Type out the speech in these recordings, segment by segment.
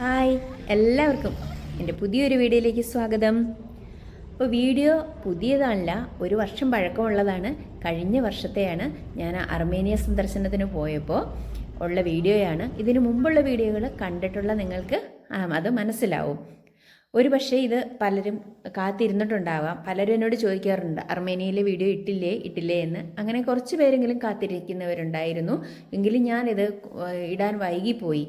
Hi എല്ലാവർക്കും എന്റെ പുതിയൊരു വീഡിയോയിലേക്ക് സ്വാഗതം. അപ്പോൾ വീഡിയോ പുതിയതല്ല ഒരു വർഷം പഴക്കമുള്ളതാണ്. കഴിഞ്ഞ വർഷത്തെയാണ് ഞാൻ അർമേനിയ സന്ദർശനത്തിന് പോയപ്പോൾ ഉള്ള വീഡിയോയാണ്. ഇതിനു മുമ്പുള്ള വീഡിയോകൾ കണ്ടിട്ടുള്ള നിങ്ങൾക്ക് അത് മനസ്സിലാവും. ഒരു പക്ഷേ ഇത് പലരും കാത്തിരുന്നിട്ടുണ്ടാവാം. പലരും എന്നോട് ചോദിക്കാറുണ്ട് അർമേനിയയിലെ വീഡിയോ ഇട്ടില്ലേ? ഇട്ടില്ലേ? എന്ന്. അങ്ങനെ കുറച്ച് പേരെങ്കിലും കാത്തിരിക്കുന്നവരുണ്ടായിരുന്നു. എങ്കിലും ഞാനിത് ഇടാൻ വൈകിപ്പോയി.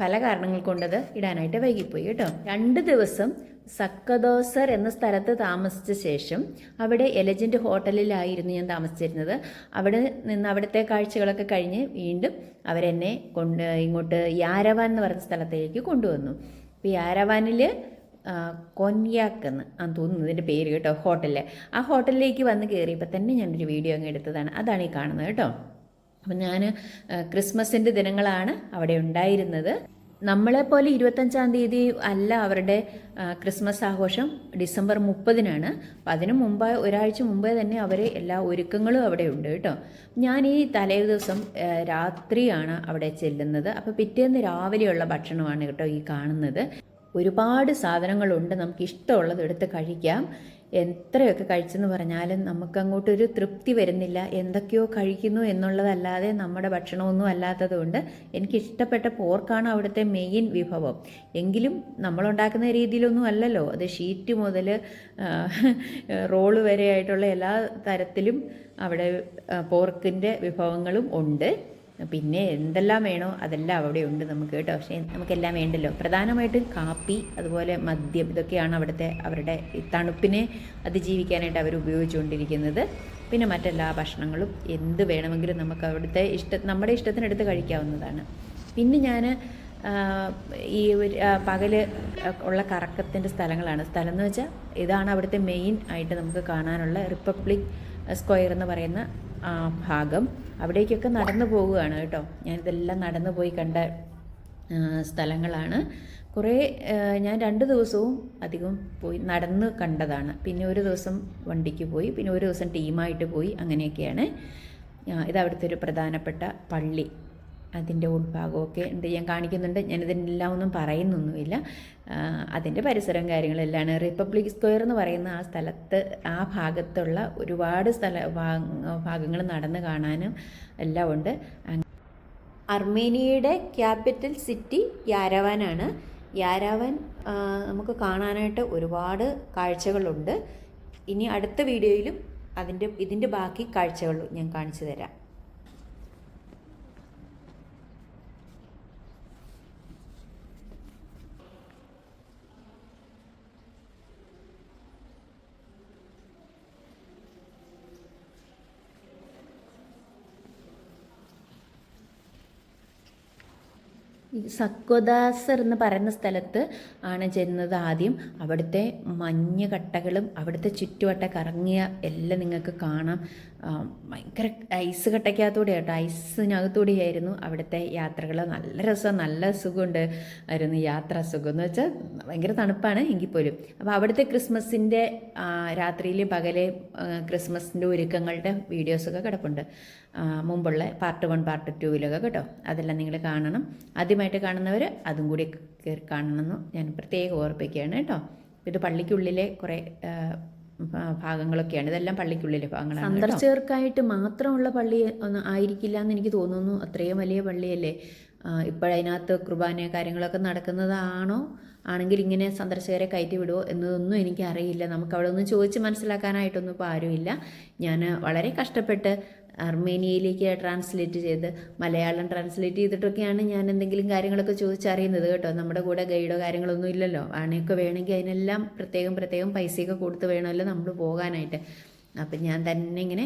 പല കാരണങ്ങൾ കൊണ്ടത് ഇടാനായിട്ട് വൈകിപ്പോയി കേട്ടോ. രണ്ട് ദിവസം സക്കദോസർ എന്ന സ്ഥലത്ത് താമസിച്ച ശേഷം അവിടെ എലജന്റ് ഹോട്ടലിലായിരുന്നു ഞാൻ താമസിച്ചിരുന്നത്. അവിടെ നിന്ന് അവിടുത്തെ കാഴ്ചകളൊക്കെ കഴിഞ്ഞ് വീണ്ടും അവരെന്നെ കൊണ്ട് ഇങ്ങോട്ട് യാരവാൻ എന്ന് പറഞ്ഞ സ്ഥലത്തേക്ക് കൊണ്ടുവന്നു. അപ്പോൾ യാരവാനിൽ കൊന്യാക്ക് എന്ന് ആ തോന്നുന്നു ഇതിന്റെ പേര് കേട്ടോ ഹോട്ടലിൽ ആ ഹോട്ടലിലേക്ക് വന്ന് കയറിയപ്പോൾ തന്നെ ഞാനൊരു വീഡിയോ അങ്ങ് എടുത്തതാണ്. അതാണ് ഈ കാണുന്നത് കേട്ടോ. അപ്പം ഞാൻ ക്രിസ്മസിന്റെ ദിനങ്ങളാണ് അവിടെ ഉണ്ടായിരുന്നത്. നമ്മളെപ്പോലെ ഇരുപത്തഞ്ചാം തീയതി അല്ല അവരുടെ ക്രിസ്മസ് ആഘോഷം ഡിസംബർ മുപ്പതിനാണ്. അപ്പം അതിന് മുമ്പ് ഒരാഴ്ച മുമ്പേ തന്നെ അവർ എല്ലാ ഒരുക്കങ്ങളും അവിടെ ഉണ്ട് കേട്ടോ. ഞാൻ ഈ തലേ ദിവസം രാത്രിയാണ് അവിടെ ചെല്ലുന്നത്. അപ്പോൾ പിറ്റേന്ന് രാവിലെയുള്ള ഭക്ഷണമാണ് കേട്ടോ ഈ കാണുന്നത്. ഒരുപാട് സാധനങ്ങളുണ്ട്. നമുക്ക് ഇഷ്ടമുള്ളത് എടുത്ത് കഴിക്കാം. എത്രയൊക്കെ കഴിച്ചെന്ന് പറഞ്ഞാലും നമുക്കങ്ങോട്ടൊരു തൃപ്തി വരുന്നില്ല. എന്തൊക്കെയോ കഴിക്കുന്നു എന്നുള്ളതല്ലാതെ നമ്മുടെ ഭക്ഷണമൊന്നും അല്ലാത്തതുകൊണ്ട് എനിക്ക് ഇഷ്ടപ്പെട്ട പോർക്കാണ് അവിടുത്തെ മെയിൻ വിഭവം. എങ്കിലും നമ്മളുണ്ടാക്കുന്ന രീതിയിലൊന്നും അല്ലല്ലോ. അത് ഷീറ്റ് മുതൽ റോൾ വരെയായിട്ടുള്ള എല്ലാ തരത്തിലും അവിടെ പോർക്കിന്റെ വിഭവങ്ങളും ഉണ്ട്. പിന്നെ എന്തെല്ലാം വേണോ അതെല്ലാം അവിടെ ഉണ്ട് നമുക്ക് കേട്ടോ. പക്ഷേ നമുക്കെല്ലാം വേണ്ടല്ലോ. പ്രധാനമായിട്ട് കാപ്പി അതുപോലെ മദ്യം ഇതൊക്കെയാണ് അവിടുത്തെ അവരുടെ തണുപ്പിനെ അതിജീവിക്കാനായിട്ട് അവർ ഉപയോഗിച്ചുകൊണ്ടിരിക്കുന്നത്. പിന്നെ മറ്റെല്ലാ ഭക്ഷണങ്ങളും എന്ത് വേണമെങ്കിലും നമുക്ക് അവിടുത്തെ ഇഷ്ട നമ്മുടെ ഇഷ്ടത്തിനെടുത്ത് കഴിക്കാവുന്നതാണ്. പിന്നെ ഞാൻ ഈ ഒരു പകൽ ഉള്ള കറക്കത്തിന്റെ സ്ഥലങ്ങളാണ്. സ്ഥലം എന്ന് വെച്ചാൽ ഇതാണ് അവിടുത്തെ മെയിൻ ആയിട്ട് നമുക്ക് കാണാനുള്ള റിപ്പബ്ലിക് സ്ക്വയർ എന്ന് പറയുന്ന ഭാഗം അവിടേക്കൊക്കെ നടന്നു പോവുകയാണ് കേട്ടോ. ഞാനിതെല്ലാം നടന്നു പോയി കണ്ട സ്ഥലങ്ങളാണ്. കുറേ ഞാൻ രണ്ട് ദിവസവും അധികം പോയി നടന്ന് കണ്ടതാണ്. പിന്നെ ഒരു ദിവസം വണ്ടിക്ക് പോയി പിന്നെ ഒരു ദിവസം ടീമായിട്ട് പോയി അങ്ങനെയൊക്കെയാണ്. ഇത് അവിടുത്തെ ഒരു പ്രധാനപ്പെട്ട പള്ളി. അതിന്റെ ഉൾഭാഗമൊക്കെ എന്ത് ഞാൻ കാണിക്കുന്നുണ്ട്. ഞാനിതിനെല്ലാം ഒന്നും പറയുന്നൊന്നുമില്ല. അതിന്റെ പരിസരം കാര്യങ്ങളെല്ലാം റിപ്പബ്ലിക് സ്ക്വയർ എന്ന് പറയുന്ന ആ സ്ഥലത്ത് ആ ഭാഗത്തുള്ള ഒരുപാട് സ്ഥല ഭാഗങ്ങൾ നടന്ന് കാണാനും എല്ലാം ഉണ്ട്. അർമേനിയയുടെ ക്യാപിറ്റൽ സിറ്റി യാരവാനാണ് യാരാവൻ നമുക്ക് കാണാനായിട്ട് ഒരുപാട് കാഴ്ചകളുണ്ട്. ഇനി അടുത്ത വീഡിയോയിലും അതിന്റെ ഇതിന്റെ ബാക്കി കാഴ്ചകൾ ഞാൻ കാണിച്ചു തരാം. ഈ സക്വദാസർ എന്ന് പറയുന്ന സ്ഥലത്ത് ആണ് ചെന്നത് ആദ്യം. അവിടുത്തെ മഞ്ഞ് കട്ടകളും അവിടുത്തെ ചുറ്റുവട്ട കറങ്ങിയ എല്ലാം നിങ്ങൾക്ക് കാണാം. ഭയങ്കര ഐസ് കട്ടയ്ക്കകത്തൂടെ കേട്ടോ ഐസിനകത്തൂടെയായിരുന്നു അവിടുത്തെ യാത്രകൾ. നല്ല രസം നല്ല സുഖമുണ്ട് ആയിരുന്നു യാത്ര. സുഖം എന്ന് വെച്ചാൽ ഭയങ്കര തണുപ്പാണ് എങ്കിൽ പോലും. അപ്പോൾ അവിടുത്തെ ക്രിസ്മസിന്റെ രാത്രിയിൽ പകലെ ക്രിസ്മസിന്റെ ഒരുക്കങ്ങളുടെ വീഡിയോസൊക്കെ കിടപ്പുണ്ട്. മുമ്പുള്ള പാർട്ട് വൺ പാർട്ട് ടൂവിലൊക്കെ കേട്ടോ. അതെല്ലാം നിങ്ങൾ കാണണം. ആദ്യമായിട്ട് കാണുന്നവർ അതും കൂടി കയറി കാണണമെന്ന് ഞാൻ പ്രത്യേകം ഓർപ്പിക്കുകയാണ് കേട്ടോ. ഇത് പള്ളിക്കുള്ളിലെ കുറേ ഭാഗങ്ങളൊക്കെയാണ്. ഇതെല്ലാം പള്ളിക്കുള്ളിലെ ഭാഗങ്ങളാണ് സന്ദർശകർക്കായിട്ട് മാത്രമുള്ള പള്ളി ഒന്നും ആയിരിക്കില്ല എന്ന് എനിക്ക് തോന്നുന്നു. അത്രയും വലിയ പള്ളിയല്ലേ? ഇപ്പോഴതിനകത്ത് കുർബാന കാര്യങ്ങളൊക്കെ നടക്കുന്നതാണോ? ആണെങ്കിൽ ഇങ്ങനെ സന്ദർശകരെ കയറ്റി വിടുമോ എന്നതൊന്നും എനിക്കറിയില്ല. നമുക്ക് അവിടെ ഒന്നും ചോദിച്ച് മനസ്സിലാക്കാനായിട്ടൊന്നും ഇപ്പോൾ ആരുമില്ല. ഞാൻ വളരെ കഷ്ടപ്പെട്ട് അർമേനിയയിലേക്ക് ട്രാൻസ്ലേറ്റ് ചെയ്ത് മലയാളം ട്രാൻസ്ലേറ്റ് ചെയ്തിട്ടൊക്കെയാണ് ഞാൻ എന്തെങ്കിലും കാര്യങ്ങളൊക്കെ ചോദിച്ചറിയുന്നത് കേട്ടോ. നമ്മുടെ കൂടെ ഗൈഡോ കാര്യങ്ങളൊന്നും ഇല്ലല്ലോ. ആണെയൊക്കെ വേണമെങ്കിൽ അതിനെല്ലാം പ്രത്യേകം പ്രത്യേകം പൈസയൊക്കെ കൊടുത്ത് വേണമല്ലോ നമ്മൾ പോകാനായിട്ട്. അപ്പം ഞാൻ തന്നെ ഇങ്ങനെ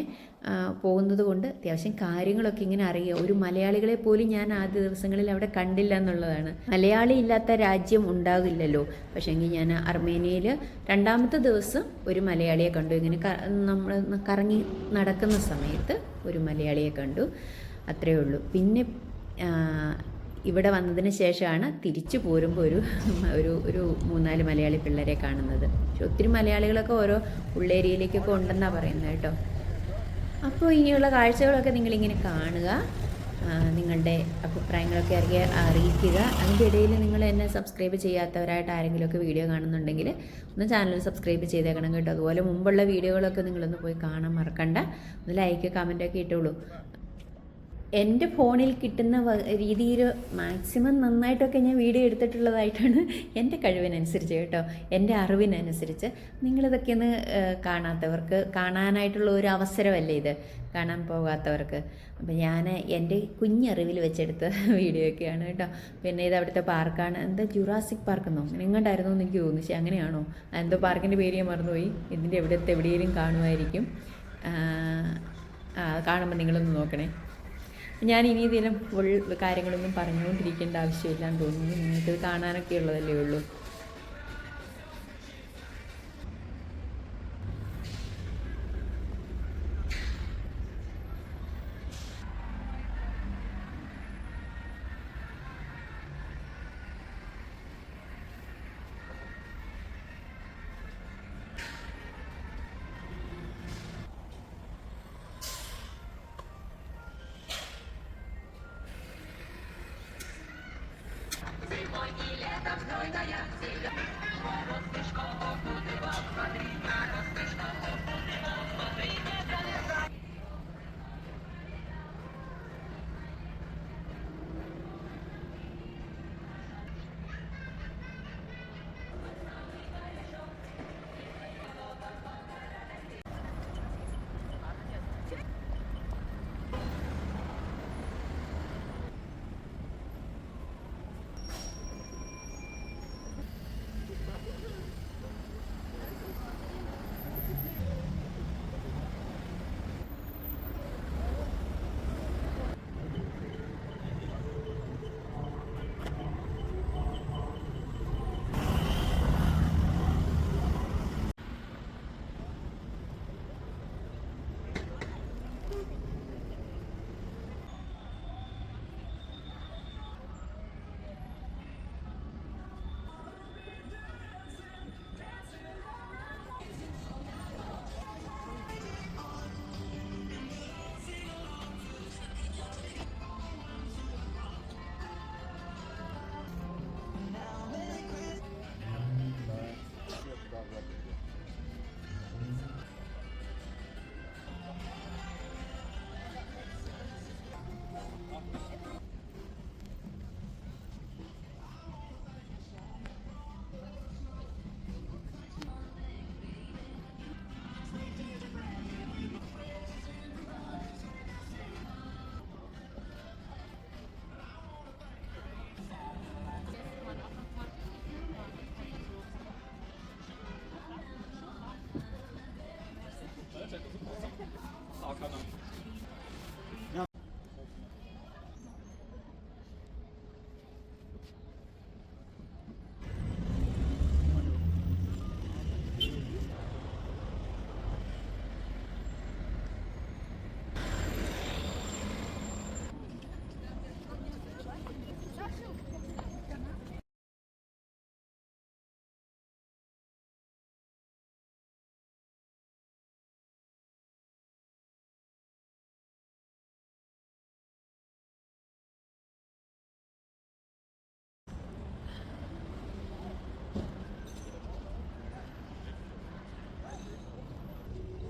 പോകുന്നത് കൊണ്ട് അത്യാവശ്യം കാര്യങ്ങളൊക്കെ ഇങ്ങനെ അറിയുക ഒരു മലയാളികളെ പോലും ഞാൻ ആദ്യ ദിവസങ്ങളിൽ അവിടെ കണ്ടില്ല എന്നുള്ളതാണ്. മലയാളി ഇല്ലാത്ത രാജ്യം ഉണ്ടാകില്ലല്ലോ പക്ഷേങ്കിൽ ഞാൻ അർമേനിയയിൽ രണ്ടാമത്തെ ദിവസം ഒരു മലയാളിയെ കണ്ടു. ഇങ്ങനെ നമ്മൾ കറങ്ങി നടക്കുന്ന സമയത്ത് ഒരു മലയാളിയെ കണ്ടു. അത്രയേ ഉള്ളൂ. പിന്നെ ഇവിടെ വന്നതിന് ശേഷമാണ് തിരിച്ചു പോരുമ്പോൾ ഒരു ഒരു ഒരു മൂന്നാൽ മലയാളി പിള്ളേരെ കാണുന്നത്. പക്ഷെ ഒത്തിരി മലയാളികളൊക്കെ ഓരോ ഉള്ളേരിയയിലേക്കൊക്കെ ഉണ്ടെന്നാണ് പറയുന്നത് കേട്ടോ. അപ്പോൾ ഇനിയുള്ള കാഴ്ചകളൊക്കെ നിങ്ങളിങ്ങനെ കാണുക നിങ്ങളുടെ അഭിപ്രായങ്ങളൊക്കെ അറിയ അറിയിക്കുക. അതിന്റെ ഇടയിൽ നിങ്ങൾ എന്നെ സബ്സ്ക്രൈബ് ചെയ്യാത്തവരായിട്ട് ആരെങ്കിലുമൊക്കെ വീഡിയോ കാണുന്നുണ്ടെങ്കിൽ ഒന്ന് ചാനൽ സബ്സ്ക്രൈബ് ചെയ്തേക്കണം കേട്ടോ. അതുപോലെ മുമ്പുള്ള വീഡിയോകളൊക്കെ നിങ്ങളൊന്ന് പോയി കാണാൻ മറക്കണ്ട. ഒന്ന് ലൈക്ക് കമന്റൊക്കെ ഇട്ടോളൂ. എന്റെ ഫോണിൽ കിട്ടുന്ന രീതിയിൽ മാക്സിമം നന്നായിട്ടൊക്കെ ഞാൻ വീഡിയോ എടുത്തിട്ടുള്ളതായിട്ടാണ് എന്റെ കഴിവിനനുസരിച്ച് കേട്ടോ. എന്റെ അറിവിനനുസരിച്ച് നിങ്ങളിതൊക്കെ ഒന്ന് കാണാത്തവർക്ക് കാണാനായിട്ടുള്ള ഒരു അവസരമല്ലേ ഇത്? കാണാൻ പോകാത്തവർക്ക്. അപ്പം ഞാൻ എന്റെ കുഞ്ഞറിവിൽ വെച്ചെടുത്ത വീഡിയോ ഒക്കെയാണ് കേട്ടോ. പിന്നെ ഇത് അവിടുത്തെ പാർക്കാണ്. എന്താ ജുറാസിക് പാർക്കെന്നോ എങ്ങോട്ടായിരുന്നു എന്ന് എനിക്ക് തോന്നിച്ചു അങ്ങനെയാണോ? എന്തോ പാർക്കിന്റെ പേര് ഞാൻ മറന്നുപോയി. ഇതിന്റെ എവിടുത്തെ എവിടെയെങ്കിലും കാണുമായിരിക്കും. കാണുമ്പോൾ നിങ്ങളൊന്ന് നോക്കണേ. ഞാൻ ഇനി ഇതിലും ഫുൾ കാര്യങ്ങളൊന്നും പറഞ്ഞുകൊണ്ടിരിക്കേണ്ട ആവശ്യമില്ല എന്ന് തോന്നുന്നു നിങ്ങൾക്കിത് കാണാനൊക്കെ ഉള്ളതല്ലേ ഉള്ളൂ.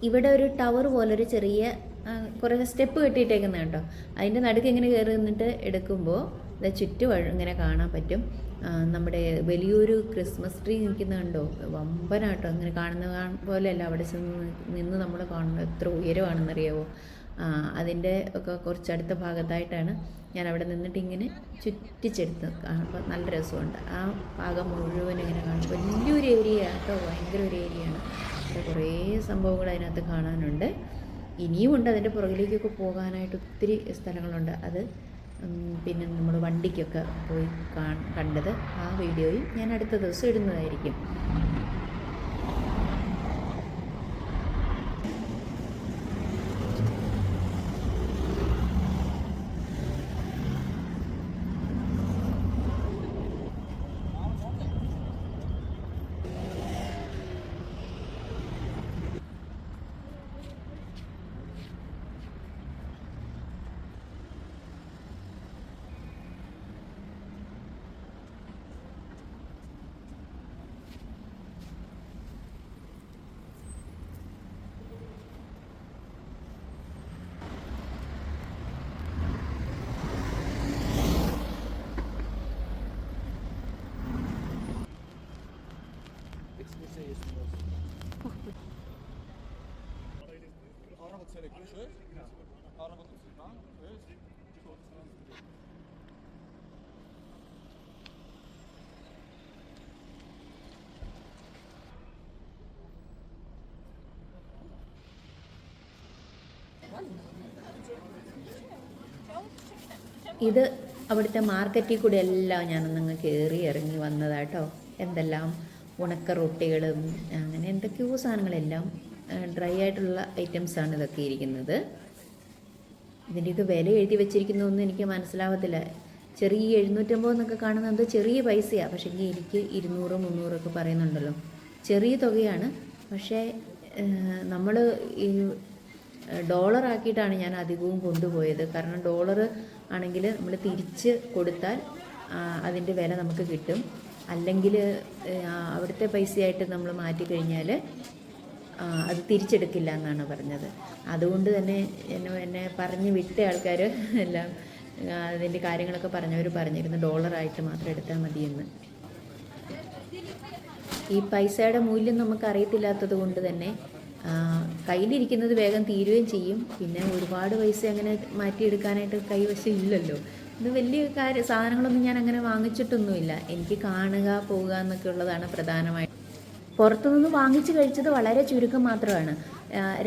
ഇവിടെ ഒരു ടവർ പോലൊരു ചെറിയ കുറേ സ്റ്റെപ്പ് കെട്ടിയിട്ടേക്കുന്ന കേട്ടോ. അതിന്റെ നടുക്ക് ഇങ്ങനെ കയറി നിന്നിട്ട് എടുക്കുമ്പോൾ ചുറ്റും ഇങ്ങനെ കാണാൻ പറ്റും. നമ്മുടെ വലിയൊരു ക്രിസ്മസ് ട്രീ നിൽക്കുന്ന കണ്ടോ? വമ്പനാട്ടോ. അങ്ങനെ കാണുന്ന പോലെയല്ല അവിടെ ചെന്ന് നിന്ന് നമ്മൾ കാണുന്നത്. എത്ര ഉയരമാണെന്നറിയാവോ? അതിന്റെ ഒക്കെ കുറച്ചടുത്ത ഭാഗത്തായിട്ടാണ് ഞാൻ അവിടെ നിന്നിട്ട് ഇങ്ങനെ ചുറ്റിച്ചെടുത്ത് കാണുമ്പോൾ നല്ല രസമുണ്ട്. ആ ഭാഗം മുഴുവൻ ഇങ്ങനെ കാണുമ്പോൾ വലിയൊരു ഏരിയ കേട്ടോ. ഭയങ്കര ഒരു ഏരിയയാണ് അവിടെ കുറേ സംഭവങ്ങൾ അതിനകത്ത് കാണാനുണ്ട്. ഇനിയും ഉണ്ട്. അതിന്റെ പുറകിലേക്കൊക്കെ പോകാനായിട്ട് ഒത്തിരി സ്ഥലങ്ങളുണ്ട്. അത് പിന്നെ നമ്മൾ വണ്ടിക്കൊക്കെ പോയി കണ്ടത് ആ വീഡിയോയും ഞാൻ അടുത്ത ദിവസം ഇടുന്നതായിരിക്കും. ഇത് അവിടുത്തെ മാർക്കറ്റിൽ കൂടെ എല്ലാം ഞാനൊന്നങ്ങ് കയറി ഇറങ്ങി വന്നതാട്ടോ. എന്തെല്ലാം ഉണക്ക റൊട്ടികളും അങ്ങനെ എന്തൊക്കെയോ സാധനങ്ങളെല്ലാം ഡ്രൈ ആയിട്ടുള്ള ഐറ്റംസാണ് ഇതൊക്കെ ഇരിക്കുന്നത്. ഇതിന്റെയൊക്കെ വില എഴുതി വെച്ചിരിക്കുന്നതൊന്നും എനിക്ക് മനസ്സിലാവത്തില്ല. ചെറിയ എഴുന്നൂറ്റമ്പത് എന്നൊക്കെ കാണുന്നത് എന്തോ ചെറിയ പൈസയാണ് പക്ഷേ എനിക്ക് ഇരുന്നൂറ് മുന്നൂറൊക്കെ പറയുന്നുണ്ടല്ലോ. ചെറിയ തുകയാണ്. പക്ഷേ നമ്മൾ ഈ ഡോളർ ആക്കിയിട്ടാണ് ഞാൻ അധികവും കൊണ്ടുപോയത്. കാരണം ഡോളർ ആണെങ്കിൽ നമ്മൾ തിരിച്ച് കൊടുത്താൽ അതിന്റെ വില നമുക്ക് കിട്ടും. അല്ലെങ്കിൽ അവിടുത്തെ പൈസയായിട്ട് നമ്മൾ മാറ്റി കഴിഞ്ഞാൽ അത് തിരിച്ചെടുക്കില്ല എന്നാണ് പറഞ്ഞത്. അതുകൊണ്ട് തന്നെ എന്നെ എന്നെ പറഞ്ഞ് വിട്ട ആൾക്കാർ എല്ലാം അതിന്റെ കാര്യങ്ങളൊക്കെ പറഞ്ഞവർ പറഞ്ഞിരുന്നു. ഡോളറായിട്ട് മാത്രം എടുത്താൽ മതിയെന്ന്. ഈ പൈസയുടെ മൂല്യം നമുക്ക് അറിയത്തില്ലാത്തത് കൊണ്ട് തന്നെ കയ്യിലിരിക്കുന്നത് വേഗം തീരുകയും ചെയ്യും. പിന്നെ ഒരുപാട് പൈസ അങ്ങനെ മാറ്റിയെടുക്കാനായിട്ട് കൈവശം ഇല്ലല്ലോ. ഇത് വലിയ കാര്യം സാധനങ്ങളൊന്നും ഞാൻ അങ്ങനെ വാങ്ങിച്ചിട്ടൊന്നുമില്ല. എനിക്ക് കാണുക പോവുക എന്നൊക്കെ ഉള്ളതാണ് പ്രധാനമായിട്ട്. പുറത്തുനിന്ന് വാങ്ങിച്ച് കഴിച്ചത് വളരെ ചുരുക്കം മാത്രമാണ്.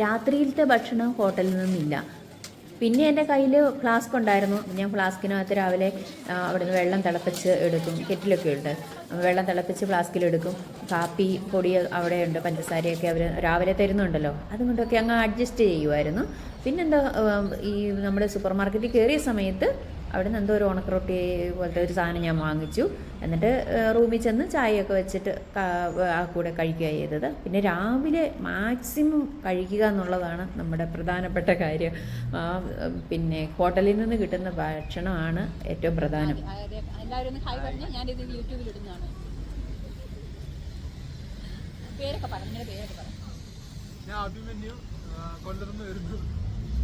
രാത്രിയിലത്തെ ഭക്ഷണം ഹോട്ടലിൽ നിന്നില്ല. പിന്നെ എന്റെ കയ്യിൽ ഫ്ലാസ്ക് ഉണ്ടായിരുന്നു. ഞാൻ ഫ്ലാസ്കിനകത്ത് രാവിലെ അവിടുന്ന് വെള്ളം തിളപ്പിച്ച് എടുക്കും. കെറ്റിലൊക്കെ ഉണ്ട്. വെള്ളം തിളപ്പിച്ച് ഫ്ലാസ്കിലെടുക്കും കാപ്പി പൊടി അവിടെയുണ്ട് പഞ്ചസാരയൊക്കെ അവർ രാവിലെ തരുന്നുണ്ടല്ലോ. അതുകൊണ്ടൊക്കെ അങ്ങ് അഡ്ജസ്റ്റ് ചെയ്യുമായിരുന്നു പിന്നെന്താ ഈ നമ്മുടെ സൂപ്പർ മാർക്കറ്റിൽ കയറിയ സമയത്ത് അവിടെ നിന്ന് എന്തോ ഒരു ഉണക്കറൊട്ടി പോലത്തെ ഒരു സാധനം ഞാൻ വാങ്ങിച്ചു. എന്നിട്ട് റൂമിൽ ചെന്ന് ചായയൊക്കെ വെച്ചിട്ട് ആ കൂടെ കഴിക്കുക ചെയ്തത്. പിന്നെ രാവിലെ മാക്സിമം കഴിക്കുക എന്നുള്ളതാണ് നമ്മുടെ പ്രധാനപ്പെട്ട കാര്യം. പിന്നെ ഹോട്ടലിൽ നിന്ന് കിട്ടുന്ന ഭക്ഷണമാണ് ഏറ്റവും പ്രധാനം. എല്ലാവരും ഹായ് പറഞ്ഞ്. ഞാനിത് യൂട്യൂബിൽ ഇടുന്നതാണ്. പേരൊക്കെ പറഞ്ഞു പേരൊക്കെ പറഞ്ഞു ഞാൻ അഭിമന്യു കൊല്ലത്തുനിന്ന് വരുന്നു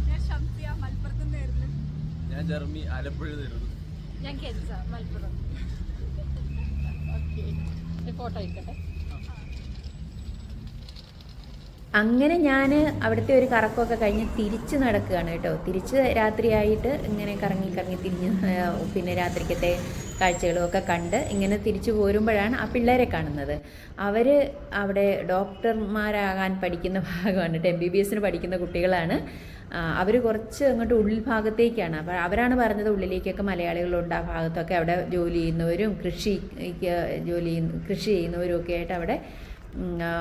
ഞാൻ ഷംസിയ മലപ്പുറത്ത് നിന്ന് വരുന്നു ഞാൻ ജർമ്മി ആലപ്പുഴ തരുന്നു ഞാൻ കെൻസ മലപ്പുറം. ഓക്കെ. ഫോട്ടോ അങ്ങനെ ഞാൻ അവിടുത്തെ ഒരു കറക്കമൊക്കെ കഴിഞ്ഞ് തിരിച്ച് നടക്കുകയാണ് കേട്ടോ. തിരിച്ച് രാത്രിയായിട്ട് ഇങ്ങനെ കറങ്ങി കറങ്ങി തിരിഞ്ഞ് പിന്നെ രാത്രിക്കത്തെ കാഴ്ചകളും ഒക്കെ കണ്ട് ഇങ്ങനെ തിരിച്ചു പോരുമ്പോഴാണ് ആ പിള്ളേരെ കാണുന്നത്. അവർ അവിടെ ഡോക്ടർമാരാകാൻ പഠിക്കുന്ന ഭാഗമാണ് കേട്ടോ എം ബി ബി എസിന് പഠിക്കുന്ന കുട്ടികളാണ്. അവർ കുറച്ച് അങ്ങോട്ട് ഉൾഭാഗത്തേക്കാണ്. അപ്പോൾ അവരാണ് പറഞ്ഞത് ഉള്ളിലേക്കൊക്കെ മലയാളികളുണ്ട് ആ ഭാഗത്തൊക്കെ അവിടെ ജോലി ചെയ്യുന്നവരും കൃഷി ജോലി കൃഷി ചെയ്യുന്നവരും ഒക്കെ ആയിട്ട് അവിടെ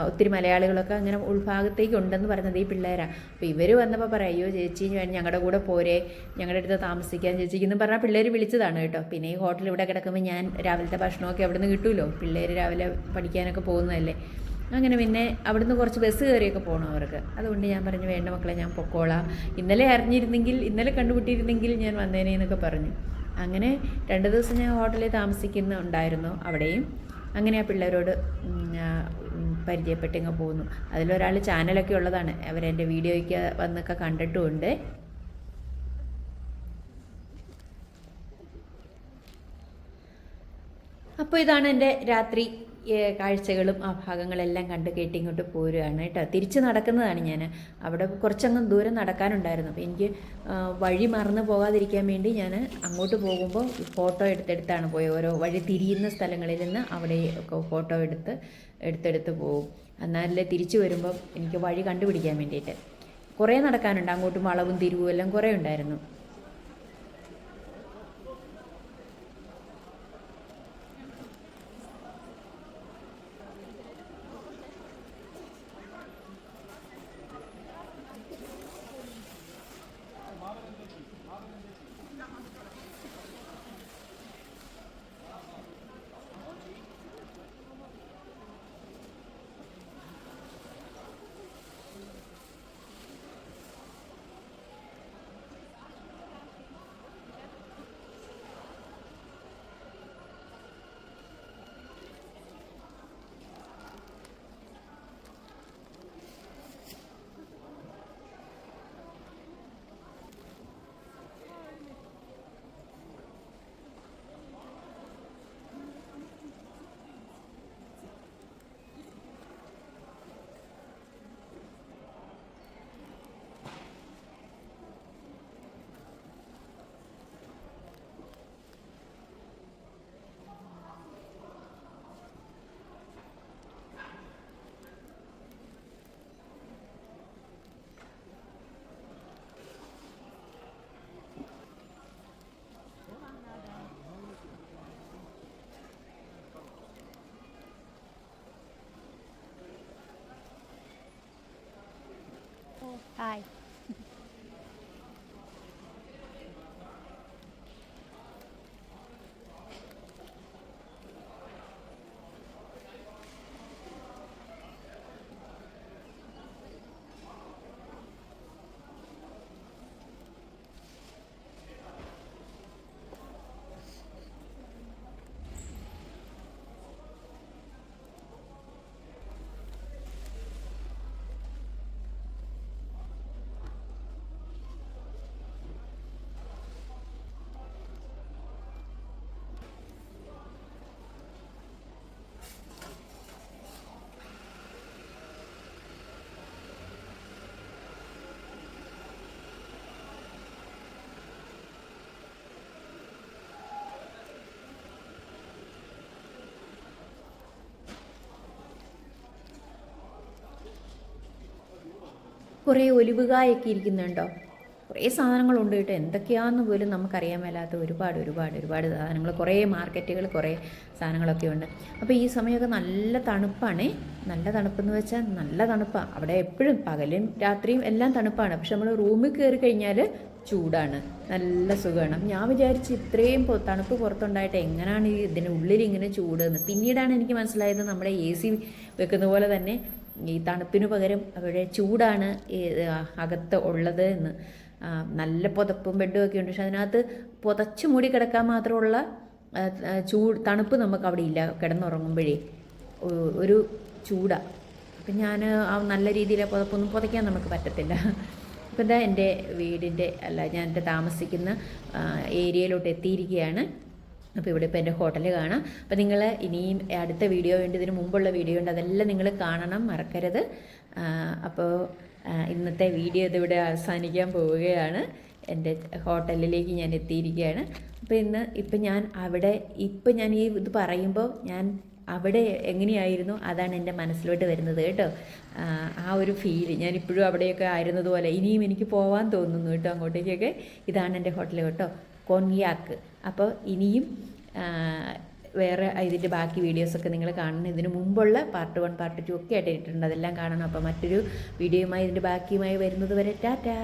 ഒത്തിരി മലയാളികളൊക്കെ അങ്ങനെ ഉൾഭാഗത്തേക്ക് ഉണ്ടെന്ന് പറഞ്ഞത് ഈ പിള്ളേരാണ് അപ്പോൾ ഇവർ വന്നപ്പോൾ പറയാം അയ്യോ ചേച്ചി ഞങ്ങളുടെ കൂടെ പോരെ ഞങ്ങളുടെ അടുത്ത് താമസിക്കാൻ ചേച്ചിക്ക് എന്ന് പറഞ്ഞാൽ പിള്ളേർ വിളിച്ചതാണ് കേട്ടോ. പിന്നെ ഈ ഹോട്ടൽ ഇവിടെ കിടക്കുമ്പോൾ ഞാൻ രാവിലത്തെ ഭക്ഷണമൊക്കെ അവിടെ നിന്ന് കിട്ടുമല്ലോ പിള്ളേർ രാവിലെ പഠിക്കാനൊക്കെ പോകുന്നതല്ലേ? അങ്ങനെ പിന്നെ അവിടുന്ന് കുറച്ച് ബസ് കയറിയൊക്കെ പോകണം അവർക്ക്. അതുകൊണ്ട് ഞാൻ പറഞ്ഞു വേണ്ട മക്കളെ ഞാൻ പൊക്കോളാം. ഇന്നലെ അറിഞ്ഞിരുന്നെങ്കിൽ ഇന്നലെ കണ്ടുപിട്ടിരുന്നെങ്കിൽ ഞാൻ വന്നേനെ എന്നൊക്കെ പറഞ്ഞു. അങ്ങനെ രണ്ട് ദിവസം ഞാൻ ഹോട്ടലിൽ താമസിക്കുന്നുണ്ടായിരുന്നു അവിടെയും. അങ്ങനെ ആ പിള്ളേരോട് പരിചയപ്പെട്ടിങ്ങ് പോകുന്നു അതിലൊരാൾ ചാനലൊക്കെ ഉള്ളതാണ്. അവരെന്റെ വീഡിയോയ്ക്ക് വന്നൊക്കെ കണ്ടിട്ടുമുണ്ട്. അപ്പോൾ ഇതാണ് എന്റെ രാത്രി കാഴ്ചകളും ആ ഭാഗങ്ങളെല്ലാം കണ്ട് കേട്ട് ഇങ്ങോട്ട് പോരുകയാണ് കേട്ടോ. തിരിച്ച് നടക്കുന്നതാണ് ഞാൻ. അവിടെ കുറച്ചങ്ങ് ദൂരം നടക്കാനുണ്ടായിരുന്നു. അപ്പോൾ എനിക്ക് വഴി മറന്നു പോകാതിരിക്കാൻ വേണ്ടി ഞാൻ അങ്ങോട്ട് പോകുമ്പോൾ ഫോട്ടോ എടുത്തെടുത്താണ് പോയത്. ഓരോ വഴി തിരിയുന്ന സ്ഥലങ്ങളിൽ നിന്ന് അവിടെ ഫോട്ടോ എടുത്ത് എടുത്തെടുത്ത് പോകും. എന്നാലേ തിരിച്ചു വരുമ്പോൾ എനിക്ക് വഴി കണ്ടുപിടിക്കാൻ വേണ്ടിയിട്ട്. കുറേ നടക്കാനുണ്ട്. അങ്ങോട്ടും വളവും തിരിവും എല്ലാം കുറേ ഉണ്ടായിരുന്നു. കുറേ ഒലിവുകായൊക്കെ ഇരിക്കുന്നുണ്ടോ? കുറേ സാധനങ്ങളുണ്ട് കേട്ടോ. എന്തൊക്കെയാണെന്ന് പോലും നമുക്കറിയാൻ മേലാത്ത ഒരുപാട് ഒരുപാട് ഒരുപാട് സാധനങ്ങൾ. കുറേ മാർക്കറ്റുകൾ കുറേ സാധനങ്ങളൊക്കെ ഉണ്ട്. അപ്പോൾ ഈ സമയമൊക്കെ നല്ല തണുപ്പാണേ. നല്ല തണുപ്പെന്ന് വെച്ചാൽ നല്ല തണുപ്പാണ് അവിടെ എപ്പോഴും പകലും രാത്രിയും എല്ലാം തണുപ്പാണ്. പക്ഷെ നമ്മൾ റൂമിൽ കയറി കഴിഞ്ഞാൽ ചൂടാണ്. നല്ല സുഖമാണ്. ഞാൻ വിചാരിച്ച് ഇത്രയും തണുപ്പ് പുറത്തുണ്ടായിട്ട് എങ്ങനെയാണ് ഇതിന്റെ ഉള്ളിൽ ഇങ്ങനെ ചൂടെന്ന്? പിന്നീടാണ് എനിക്ക് മനസ്സിലായത് നമ്മുടെ എ സി വെക്കുന്ന പോലെ തന്നെ ഈ തണുപ്പിന് പകരം അവിടെ ചൂടാണ് അകത്ത് ഉള്ളത് എന്ന്. നല്ല പുതപ്പും ബെഡും ഒക്കെ ഉണ്ട്. പക്ഷെ അതിനകത്ത് പുതച്ചു മൂടി കിടക്കാൻ മാത്രമുള്ള ചൂട് തണുപ്പ് നമുക്ക് അവിടെ ഇല്ല. കിടന്നുറങ്ങുമ്പോഴേ. ഒരു ചൂടാണ് അപ്പം ഞാൻ നല്ല രീതിയിലെ പുതപ്പൊന്നും പുതയ്ക്കാൻ നമുക്ക് പറ്റത്തില്ല. ഇപ്പം എന്റെ വീടിന്റെ അല്ല ഞാൻ എന്റെ താമസിക്കുന്ന ഏരിയയിലോട്ട് എത്തിയിരിക്കുകയാണ്. അപ്പോൾ ഇവിടെ ഇപ്പോൾ എന്റെ ഹോട്ടൽ കാണാം. അപ്പോൾ നിങ്ങൾ ഇനിയും അടുത്ത വീഡിയോ ഉണ്ട് ഇതിന് മുമ്പുള്ള വീഡിയോ ഉണ്ട് അതെല്ലാം നിങ്ങൾ കാണണം മറക്കരുത്. അപ്പോൾ ഇന്നത്തെ വീഡിയോ ഇതിവിടെ അവസാനിക്കാൻ പോവുകയാണ്. എന്റെ ഹോട്ടലിലേക്ക് ഞാൻ എത്തിയിരിക്കുകയാണ്. അപ്പോൾ ഇന്ന് ഇപ്പം ഞാൻ അവിടെ ഇപ്പം ഞാൻ ഈ ഇത് പറയുമ്പോൾ ഞാൻ അവിടെ എങ്ങനെയായിരുന്നു അതാണ് എന്റെ മനസ്സിലോട്ട് വരുന്നത് കേട്ടോ. ആ, ഒരു ഫീൽ ഞാൻ ഇപ്പോഴും അവിടെയൊക്കെ ആയിരുന്നതുപോലെ ഇനിയും എനിക്ക് പോകാൻ തോന്നുന്നു കേട്ടോ അങ്ങോട്ടേക്കൊക്കെ. ഇതാണ് എന്റെ ഹോട്ടൽ കേട്ടോ. കൊൻയാക്ക് അപ്പോൾ ഇനിയും വേറെ ഇതിന്റെ ബാക്കി വീഡിയോസൊക്കെ നിങ്ങൾ കാണണം. ഇതിന് മുമ്പുള്ള പാർട്ട് വൺ പാർട്ട് ടു ഒക്കെ ആയിട്ട് ഇട്ടിട്ടുണ്ട്. അതെല്ലാം കാണണം. അപ്പോൾ മറ്റൊരു വീഡിയോയുമായി ഇതിന്റെ ബാക്കിയുമായി വരുന്നത് വരെ ടാറ്റാ!